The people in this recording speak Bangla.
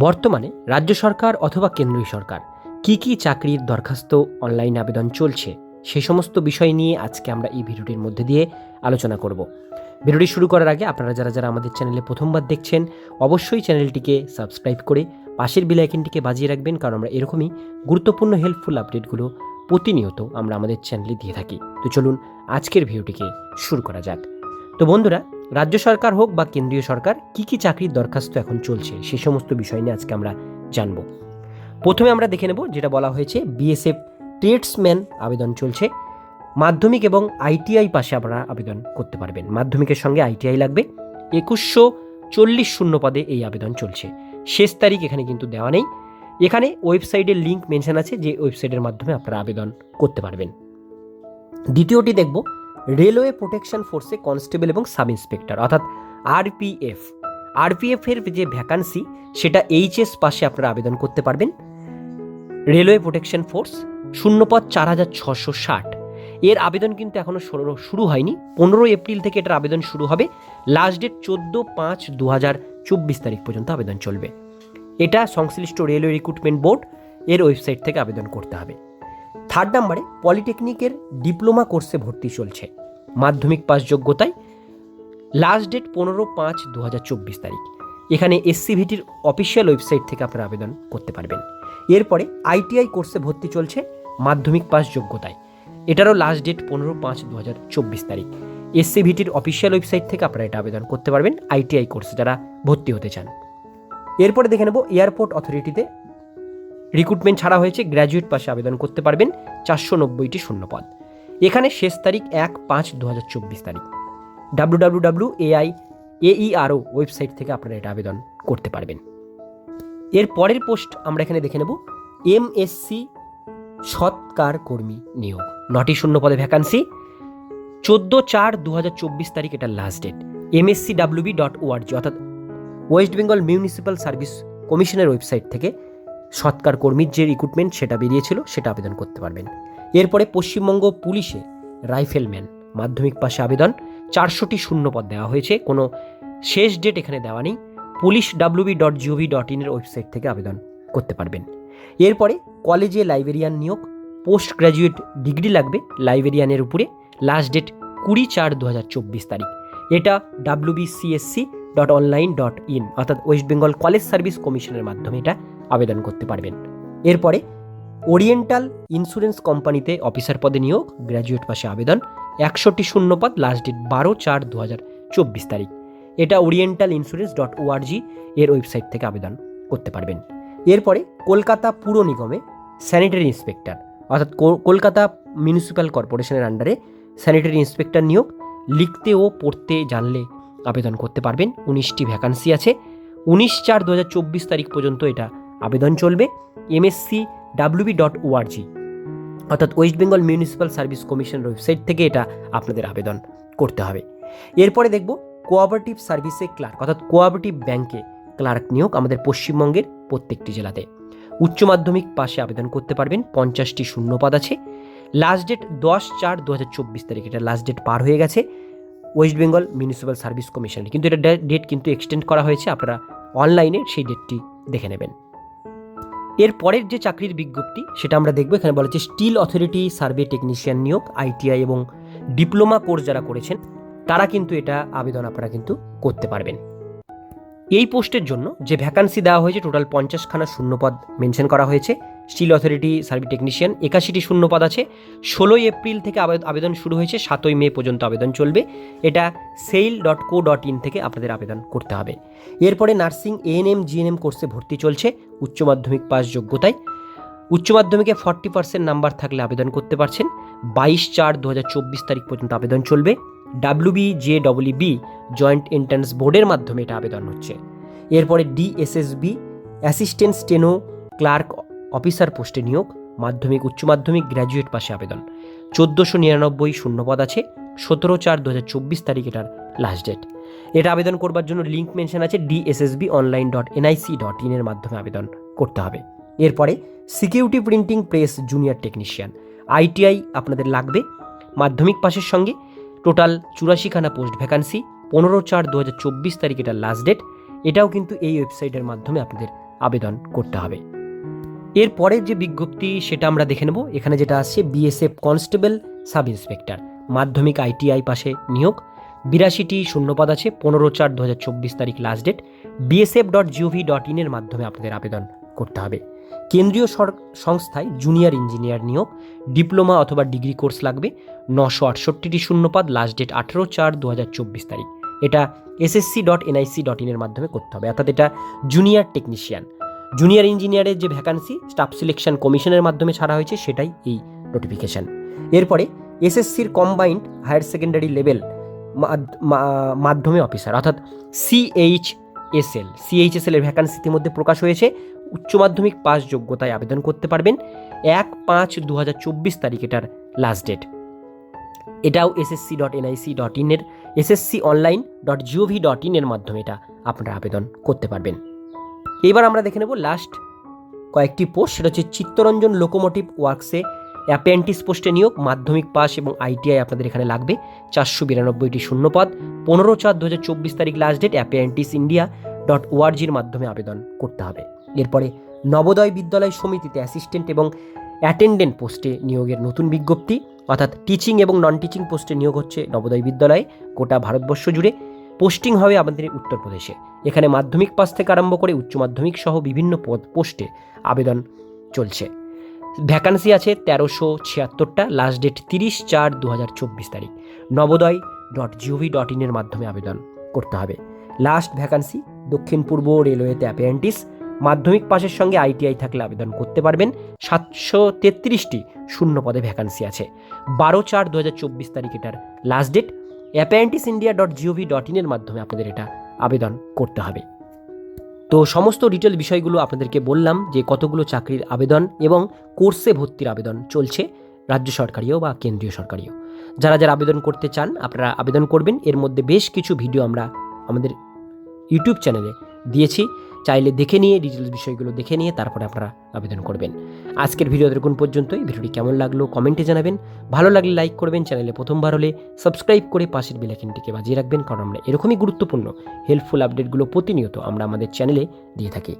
বর্তমানে রাজ্য সরকার অথবা কেন্দ্রীয় সরকার কি কি চাকরির দরখাস্ত অনলাইন আবেদন চলছে সে সমস্ত বিষয় নিয়ে আজকে আমরা এই ভিডিওটির মধ্যে দিয়ে আলোচনা করব। ভিডিওটি শুরু করার আগে আপনারা যারা যারা আমাদের চ্যানেলে প্রথমবার দেখছেন, অবশ্যই চ্যানেলটিকে সাবস্ক্রাইব করে পাশের বেল আইকনটিকে বাজিয়ে রাখবেন, কারণ আমরা এরকমই গুরুত্বপূর্ণ হেল্পফুল আপডেটগুলো প্রতিনিয়ত আমরা আমাদের চ্যানেলে দিয়ে থাকি। তো চলুন আজকের ভিডিওটিকে শুরু করা যাক। তো বন্ধুরা, রাজ্য সরকার হোক বা কেন্দ্রীয় সরকার, কি কি চাকরির দরখাস্ত এখন চলছে সে সমস্ত বিষয় নিয়ে আজকে আমরা জানব। প্রথমে আমরা দেখে নেব যেটা বলা হয়েছে, বিএসএফ ট্রেডসম্যান আবেদন চলছে। মাধ্যমিক এবং আইটিআই পাশে আপনারা আবেদন করতে পারবেন। মাধ্যমিকের সঙ্গে আইটিআই লাগবে। একুশশো চল্লিশ শূন্য পদে এই আবেদন চলছে। শেষ তারিখ এখানে কিন্তু দেওয়া নেই। এখানে ওয়েবসাইটের লিঙ্ক মেনশন আছে যে ওয়েবসাইটের মাধ্যমে আপনারা আবেদন করতে পারবেন। দ্বিতীয়টি দেখব রেলওয়ে প্রোটেকশন ফোর্সে কনস্টেবল এবং সাব ইন্সপেক্টর, অর্থাৎ আরপিএফ। আরপিএফ এর যে ভ্যাকান্সি, সেটা এইচএস পাশে আপনারা আবেদন করতে পারবেন। রেলওয়ে প্রোটেকশন ফোর্স শূন্যপদ চার হাজার ছশো ষাট। এর আবেদন কিন্তু এখনও শুরু হয়নি। পনেরোই এপ্রিল থেকে এটার আবেদন শুরু হবে। লাস্ট ডেট চোদ্দ পাঁচ দু হাজার চব্বিশ তারিখ পর্যন্ত আবেদন চলবে। এটা সংশ্লিষ্ট রেলওয়ে রিক্রুটমেন্ট বোর্ড এর ওয়েবসাইট থেকে আবেদন করতে হবে। থার্ড নাম্বারে পলিটেকনিকের ডিপ্লোমা কোর্সে ভর্তি চলছে। মাধ্যমিক পাস যোগ্যতায় লাস্ট ডেট পনেরো পাঁচ দু তারিখ। এখানে এসসিভিটির অফিসিয়াল ওয়েবসাইট থেকে আপনারা আবেদন করতে পারবেন। এরপরে আইটিআই কোর্সে ভর্তি চলছে মাধ্যমিক পাস যোগ্যতায়। এটারও লাস্ট ডেট পনেরো পাঁচ দু তারিখ। এসসিভিটির অফিসিয়াল ওয়েবসাইট থেকে আপনারা এটা আবেদন করতে পারবেন। আইটিআই কোর্সে যারা ভর্তি হতে চান। এরপরে দেখে নেব এয়ারপোর্ট অথরিটিতে রিক্রুটমেন্ট ছাড়া হয়েছে গ্র্যাজুয়েট পাশে আবেদন করতে পারবেন চারশো নব্বইটি শূন্যপদ। এখানে শেষ তারিখ এক পাঁচ দু হাজার চব্বিশ তারিখ। W W W AI AIRO website থেকে আপনারা এটা আবেদন করতে পারবেন। এর পরের পোস্ট আমরা এখানে দেখে নেব, এম এমএসসি সৎকার কর্মী নিয়োগ। নটি শূন্য পদে ভ্যাকান্সি চোদ্দ চার দু হাজার চব্বিশ তারিখ এটা last date MSC WB dot ORG অর্থাৎ ওয়েস্ট বেঙ্গল মিউনিসিপ্যাল সার্ভিস কমিশনের ওয়েবসাইট থেকে সৎকার কর্মীর যে রিক্রুটমেন্ট সেটা বেরিয়েছিল, সেটা আবেদন করতে পারবেন। এরপরে পশ্চিমবঙ্গ পুলিশে রাইফেলম্যান, মাধ্যমিক পাশে আবেদন, চারশোটি শূন্য পদ দেওয়া হয়েছে, কোনো শেষ ডেট এখানে দেওয়া নেই। Police WB dot GOV dot ইনের ওয়েবসাইট থেকে আবেদন করতে পারবেন। এরপরে কলেজে লাইব্রেরিয়ান নিয়োগ পোস্ট গ্র্যাজুয়েট ডিগ্রি লাগবে লাইব্রেরিয়ানের উপরে লাস্ট ডেট কুড়ি চার দু হাজার চব্বিশ তারিখ। এটা WBCSC dot online dot in অর্থাৎ ওয়েস্ট বেঙ্গল কলেজ সার্ভিস কমিশনের মাধ্যমে এটা আবেদন করতে পারবেন। এরপরে ওরিয়েন্টাল ইন্স্যুরেন্স কোম্পানিতে অফিসার পদে নিয়োগ, গ্র্যাজুয়েট পাশে আবেদন, একশোটি শূন্যপদ লাস্ট ডেট বারো চার দু হাজার চব্বিশ তারিখ। এটা ওরিয়েন্টাল ইন্স্যুরেন্স ডট ওআরজি এর ওয়েবসাইট থেকে আবেদন করতে পারবেন। এরপরে কলকাতা পুর নিগমে স্যানিটারি ইন্সপেক্টর অর্থাৎ কলকাতা মিউনিসিপ্যাল কর্পোরেশনের আন্ডারে স্যানিটারি ইন্সপেক্টর নিয়োগ। লিখতে ও পড়তে জানলে আবেদন করতে পারবেন। উনিশটি ভ্যাকান্সি আছে। উনিশ চার দু তারিখ পর্যন্ত এটা আবেদন চলবে এমএসসি ডাব্লিউবি ডট ওআরজি অর্থাৎ ওয়েস্ট বেঙ্গল মিউনিসিপ্যাল সার্ভিস কমিশনের ওয়েবসাইট থেকে এটা আপনাদের আবেদন করতে হবে। এরপরে দেখব কোঅপারেটিভ সার্ভিসে ক্লার্ক অর্থাৎ কোঅপারেটিভ ব্যাংকে ক্লার্ক নিয়োগ আমাদের পশ্চিমবঙ্গের প্রত্যেকটি জেলাতে। উচ্চ মাধ্যমিক পাশে আবেদন করতে পারবেন, পঞ্চাশটি শূন্যপদ আছে। লাস্ট ডেট দশ চার দু হাজার চব্বিশ তারিখ, এটা লাস্ট ডেট পার হয়ে গেছে ওয়েস্ট বেঙ্গল মিউনিসিপ্যাল সার্ভিস কমিশনের কিন্তু এটা ডেট কিন্তু এক্সটেন্ড করা হয়েছে, আপনারা অনলাইনে সেই ডেটটি দেখে নেবেন। এর পরের যে চাকরির বিজ্ঞপ্তি, সেটা আমরা দেখব। এখানে বলা হচ্ছে স্টিল অথরিটি সার্ভে টেকনিশিয়ান নিয়োগ, আইটিআই এবং ডিপ্লোমা কোর্স যারা করেছেন, তারা কিন্তু এটা আবেদন আপনারা কিন্তু করতে পারবেন। এই পোস্টের জন্য যে ভ্যাকান্সি দেওয়া হয়েছে, টোটাল পঞ্চাশখানা শূন্যপদ মেনশন করা হয়েছে। স্টিল অথরিটি সার্ভি টেকনিশিয়ান, একাশিটি শূন্যপদ আছে। ষোলোই এপ্রিল থেকে আবে- আবেদন শুরু হয়েছে, সাতই মে পর্যন্ত আবেদন চলবে। এটা SAIL dot co dot in থেকে আপনাদের আবেদন করতে হবে। এরপরে নার্সিং এএনএম জিএনএম কোর্সে ভর্তি চলছে, উচ্চ মাধ্যমিক পাস যোগ্যতায়। উচ্চ মাধ্যমিকে ফর্টি পার্সেন্ট নাম্বার থাকলে আবেদন করতে পারছেন। বাইশ চার দু তারিখ পর্যন্ত আবেদন চলবে। WB J W B joint entrance বোর্ডের মাধ্যমে এটা আবেদন হচ্ছে। এরপরে DSSB assistant steno clerk officer পোস্টে নিয়োগ, মাধ্যমিক, উচ্চ মাধ্যমিক, গ্র্যাজুয়েট পাশে আবেদন। চোদ্দোশো নিরানব্বই শূন্যপদ আছে, সতেরো চার দু হাজার চব্বিশ তারিখ এটার লাস্ট ডেট এটা আবেদন করবার জন্য লিঙ্ক মেনশন আছে DSSB online dot NIC dot ইনের মাধ্যমে আবেদন করতে হবে। এরপরে security printing press junior technician ITI আপনাদের লাগবে। মাধ্যমিক পাশের সঙ্গে টোটাল চুরাশিখানা পোস্ট ভ্যাকান্সি পনেরো চার দু হাজার চব্বিশ তারিখ এটার লাস্ট ডেট এটাও কিন্তু এই ওয়েবসাইটের মাধ্যমে আপনাদের আবেদন করতে হবে। এরপরের যে বিজ্ঞপ্তি, সেটা আমরা দেখে নেব। এখানে যেটা আসছে বিএসএফ কনস্টেবল সাব ইন্সপেক্টর মাধ্যমিক আইটিআই পাশে নিয়োগ। বিরাশিটি শূন্যপদ আছে, পনেরো চার দু তারিখ last date BSF dot GOV dot ইনের মাধ্যমে আপনাদের আবেদন করতে হবে। কেন্দ্রীয় সংস্থায় জুনিয়র ইঞ্জিনিয়ার নিয়োগ ডিপ্লোমা অথবা ডিগ্রি কোর্স লাগবে। নশো আটষট্টিটি শূন্যপদ লাস্ট ডেট আঠেরো চার দু তারিখ। এটা এসএসসি ডট এনআইসি ডট ইনের মাধ্যমে করতে হবে। অর্থাৎ এটা জুনিয়র টেকনিশিয়ান জুনিয়র ইঞ্জিনিয়ারের যে ভ্যাকান্সি স্টাফ সিলেকশন কমিশনের মাধ্যমে ছাড়া হয়েছে, সেটাই এই নোটিফিকেশন এরপরে এসএসসির কম্বাইন্ড হায়ার সেকেন্ডারি লেভেল মাধ্যমে অফিসার অর্থাৎ সিএইচ এসএল সিএইচএসএল এর ভ্যাকান্সি ইতিমধ্যে প্রকাশ হয়েছে। উচ্চ মাধ্যমিক পাস যোগ্যতায় আবেদন করতে পারবেন। এক পাঁচ দু হাজার চব্বিশ তারিখ এটার লাস্ট ডেট এটাও এসএসসি ডট এনআইসি ডট ইনের SSC online dot GOV dot ইনের মাধ্যমে এটা আপনারা আবেদন করতে পারবেন। এবার আমরা দেখে নেব লাস্ট কয়েকটি পোস্ট সেটা হচ্ছে চিত্তরঞ্জন লোকোমোটিভ ওয়ার্কসে অ্যাপেন্টিস পোস্টে নিয়োগ, মাধ্যমিক পাস এবং আইটিআই আপনাদের এখানে লাগবে। চারশো বিরানব্বইটি শূন্যপদ। পনেরো চার দু হাজার চব্বিশ তারিখ last date apprentice India dot ওআরজির মাধ্যমে আবেদন করতে হবে। এরপরে নবোদয় বিদ্যালয় সমিতিতে অ্যাসিস্ট্যান্ট এবং অ্যাটেন্ডেন্ট পোস্টে নিয়োগের নতুন বিজ্ঞপ্তি, অর্থাৎ টিচিং এবং নন টিচিং পোস্টে নিয়োগ হচ্ছে নবোদয় বিদ্যালয়ে, গোটা ভারতবর্ষ জুড়ে। পোস্টিং হবে আমাদের উত্তরপ্রদেশে। এখানে মাধ্যমিক পাস থেকে আরম্ভ করে উচ্চ মাধ্যমিক সহ বিভিন্ন পদ পোস্টে আবেদন চলছে। ভ্যাকান্সি আছে তেরোশো ছিয়াত্তরটা লাস্ট ডেট তিরিশ চার দু হাজার চব্বিশ তারিখ। নবোদয় ডট জিওভি ডট ইনের মাধ্যমে আবেদন করতে হবে। লাস্ট ভ্যাকান্সি, দক্ষিণ পূর্ব রেলওয়েতে অ্যাপেন্টিস মাধ্যমিক পাশের সঙ্গে আইটিআই থাকলে আবেদন করতে পারবেন। সাতশো তেত্রিশটি শূন্য পদে ভ্যাকান্সি আছে। বারো চার দু হাজার চব্বিশ তারিখ এটার last date apprentice India dot GOV dot ইনের মাধ্যমে আপনাদের এটা আবেদন করতে হবে। তো সমস্ত ডিটেল বিষয়গুলো আপনাদেরকে বললাম যে কতগুলো চাকরির আবেদন এবং কোর্সে ভর্তির আবেদন চলছে রাজ্য সরকারিও বা কেন্দ্রীয় সরকারিও। যারা যারা আবেদন করতে চান, আপনারা আবেদন করবেন। এর মধ্যে বেশ কিছু ভিডিও আমরা আমাদের ইউটিউব চ্যানেলে দিয়েছি। চাইলে দেখে নিয়ে ডিটেলস বিষয়গুলো দেখে নিয়ে তারপরে আপনারা আবেদন করবেন। আজকের ভিডিও দেখুন পর্যন্তই। ভিডিওটি কেমন লাগল কমেন্টে জানাবেন। ভালো লাগলে লাইক করবেন। চ্যানেলে প্রথমবার হলে সাবস্ক্রাইব করে পাশের বেলাইকনটিকে বাজিয়ে রাখবেন কারণ আমরা এরকমই গুরুত্বপূর্ণ হেল্পফুল আপডেটগুলো প্রতিনিয়ত আমরা আমাদের চ্যানেলে দিয়ে থাকি।